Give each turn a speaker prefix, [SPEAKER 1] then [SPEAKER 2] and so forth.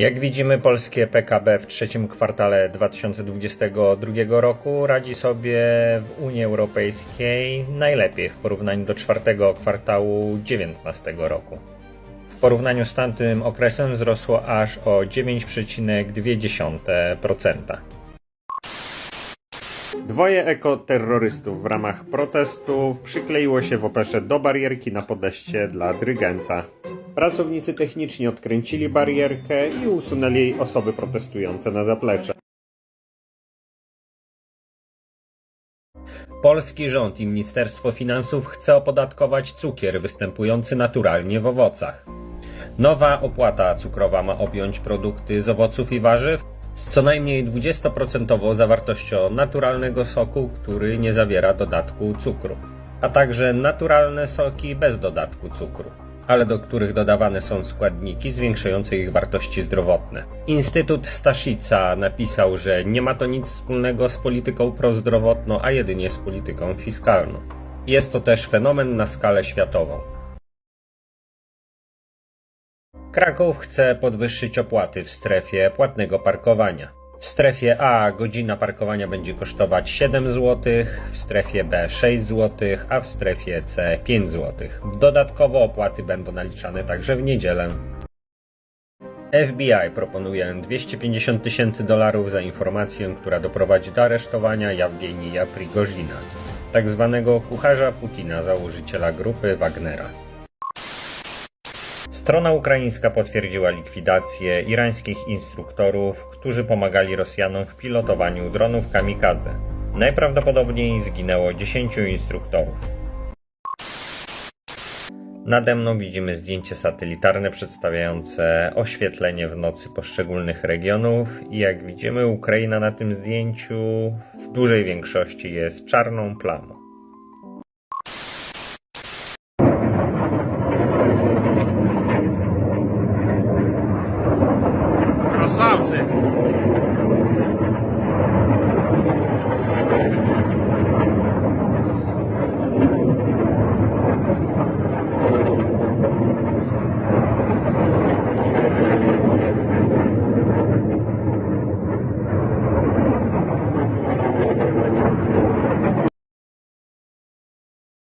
[SPEAKER 1] Jak widzimy, polskie PKB w trzecim kwartale 2022 roku radzi sobie w Unii Europejskiej najlepiej w porównaniu do czwartego kwartału 2019 roku. W porównaniu z tamtym okresem wzrosło aż o 9,2%. Dwoje ekoterrorystów w ramach protestów przykleiło się w operze do barierki na podejście dla dyrygenta. Pracownicy techniczni odkręcili barierkę i usunęli osoby protestujące na zaplecze. Polski rząd i Ministerstwo Finansów chce opodatkować cukier występujący naturalnie w owocach. Nowa opłata cukrowa ma objąć produkty z owoców i warzyw z co najmniej 20% zawartością naturalnego soku, który nie zawiera dodatku cukru, a także naturalne soki bez dodatku cukru, ale do których dodawane są składniki zwiększające ich wartości zdrowotne. Instytut Staszica napisał, że nie ma to nic wspólnego z polityką prozdrowotną, a jedynie z polityką fiskalną. Jest to też fenomen na skalę światową. Kraków chce podwyższyć opłaty w strefie płatnego parkowania. W strefie A godzina parkowania będzie kosztować 7 zł, w strefie B 6 zł, a w strefie C 5 zł. Dodatkowo opłaty będą naliczane także w niedzielę. FBI proponuje 250 tysięcy dolarów za informację, która doprowadzi do aresztowania Jawgenija Prigozina, tak zwanego kucharza Putina, założyciela grupy Wagnera. Strona ukraińska potwierdziła likwidację irańskich instruktorów, którzy pomagali Rosjanom w pilotowaniu dronów kamikadze. Najprawdopodobniej zginęło 10 instruktorów. Nade mną widzimy zdjęcie satelitarne przedstawiające oświetlenie w nocy poszczególnych regionów i jak widzimy Ukraina na tym zdjęciu w dużej większości jest czarną plamą. красавці.